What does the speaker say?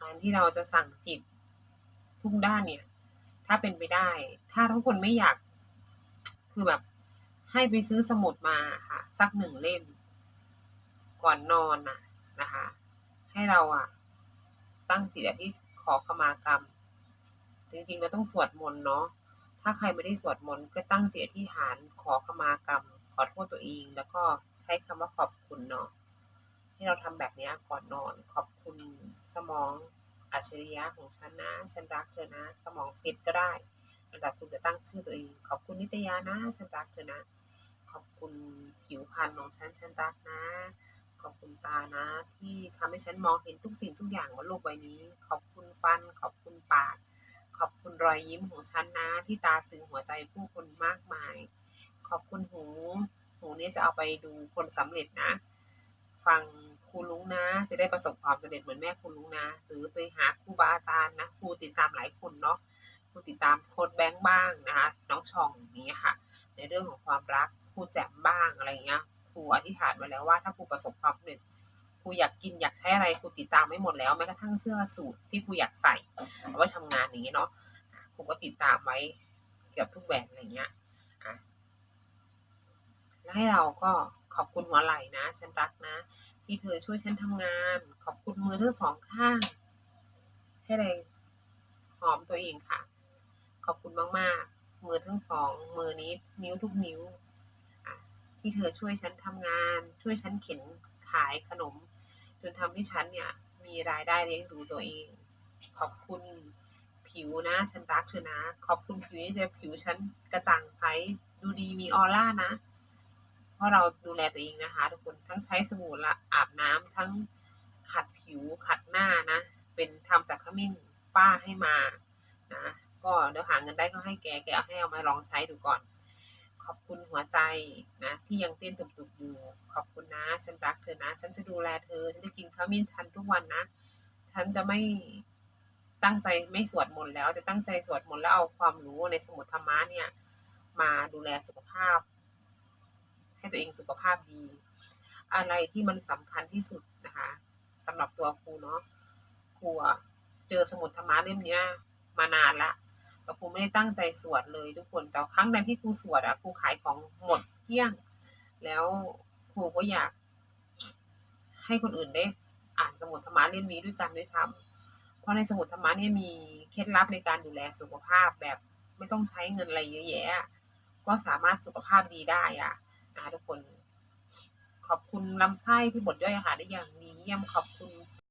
การที่เราจะสั่งจิตทุกด้านเนี่ย ถ้าเป็นไปได้ ถ้าทุกคนไม่อยาก คือแบบให้ไปซื้อสมุดมาค่ะ สักหนึ่งเล่ม ก่อนนอนน่ะนะคะ ให้เราอะตั้งจิตอธิษขอขมากรรม จริงๆเราต้องสวดมนต์เนาะถ้าใครไม่ได้สวดมนต์ก็ตั้งจิตอธิษฐานขอขมากรรม ขอโทษตัวเอง แล้วก็ใช้คำว่าขอบคุณเนาะ ให้เราทำแบบนี้ก่อนนอน ขอบคุณสมองอัจฉริยะของฉันนะ ฉันรักเธอนะ สมองเพชรก็ได้แล้วแต่คุณจะตั้งชื่อตัวเอง ขอบคุณนิตยานะ ฉันรักเธอนะ ขอบคุณผิวพรรณของฉัน ฉันรักนะ ขอบคุณตานะ ที่ทำให้ฉันมองเห็นทุกสิ่งทุกอย่างบนโลกใบนี้ ขอบคุณฟัน ขอบคุณปาก ขอบคุณรอยยิ้มของฉันนะ ที่ตาตึงหัวใจผู้คนมากมาย ขอบคุณหู หูนี่จะเอาไปดูคนสำเร็จนะ ฟังครูลุงนะ จะได้ประสบความสำเร็จเหมือนแม่ครูลุงนะ หรือไปหาครูบาอาจารย์นะครูติดตามหลายคนเนาะครูติดตามโค้ดแบงค์บ้างนะคะน้องช่องอย่างนี้ค่ะ ในเรื่องของความรักครูแจมบ้างอะไรเงี้ยครูอธิษฐานไว้แล้วว่าถ้าครูประสบความสำเร็จครูอยากกินอยากใช้อะไรครูติดตามไม่หมดแล้วแม้กระทั่งเสื้อสูทที่ครูอยากใส่เอาไว้ทำงานอย่างนี้เนาะครูก็ติดตามไว้เกือบทุกแบบอะไรเงี้ยอะ แล้วให้เราก็ขอบคุณหัวไหล่นะ ฉันรักนะ ที่เธอช่วยฉันทำงาน ขอบคุณมือทั้งสองข้าง ให้แรงหอมตัวเองค่ะ ขอบคุณมากๆ มือทั้งสองมือนี้นิ้วทุกนิ้ว ที่เธอช่วยฉันทำงาน ช่วยฉันเข็นขายขนม จนทำให้ฉันเนี่ยมีรายได้เลี้ยงดูตัวเอง ขอบคุณผิวนะ ฉันรักเธอนะ ขอบคุณผิวที่เธอผิวฉันกระจ่างใสดูดีมีออร่านะ เพราะเราดูแลตัวเองนะคะทุกคนทั้งใช้สบู่ละอาบน้ำทั้งขัดผิวขัดหน้านะ เป็นทำจากขมิ้นป้าให้มานะก็เดี๋ยวหาเงินได้ก็ให้แกแกเอาให้เอามาลองใช้ดูก่อน ขอบคุณหัวใจนะ ที่ยังเต้นตุบๆอยู่ขอบคุณนะ ฉันรักเธอนะ ฉันจะดูแลเธอ ฉันจะกินขมิ้นชันทุกวันนะ ฉันจะไม่ตั้งใจไม่สวดมนต์แล้วจะตั้งใจสวดมนต์แล้วเอาความรู้ในสมุดธรรมะเนี่ย มาดูแลสุขภาพ ให้ตัวเองสุขภาพดี อะไรที่มันสำคัญที่สุดนะคะสำหรับตัวครูเนาะครูเจอสมุดธรรมะเล่มเนี้ยมานานละแต่ครูไม่ได้ตั้งใจสวดเลยทุกคนแต่ครั้งนั้นที่ครูสวดอะครูขายของหมดเกลี้ยง แล้วครูก็อยาก ให้คนอื่นได้อ่านสมุดธรรมะเล่มนี้ด้วยกันด้วยซ้ำเพราะในสมุดธรรมะเนี่ยมีเคล็ดลับในการดูแลสุขภาพแบบไม่ต้องใช้เงินอะไรเยอะแยะ ก็สามารถสุขภาพดีได้อะ นะคะทุกคน ขอบคุณลำไส้ที่บดย่อยอาหารได้อย่างดีเยี่ยมขอบคุณ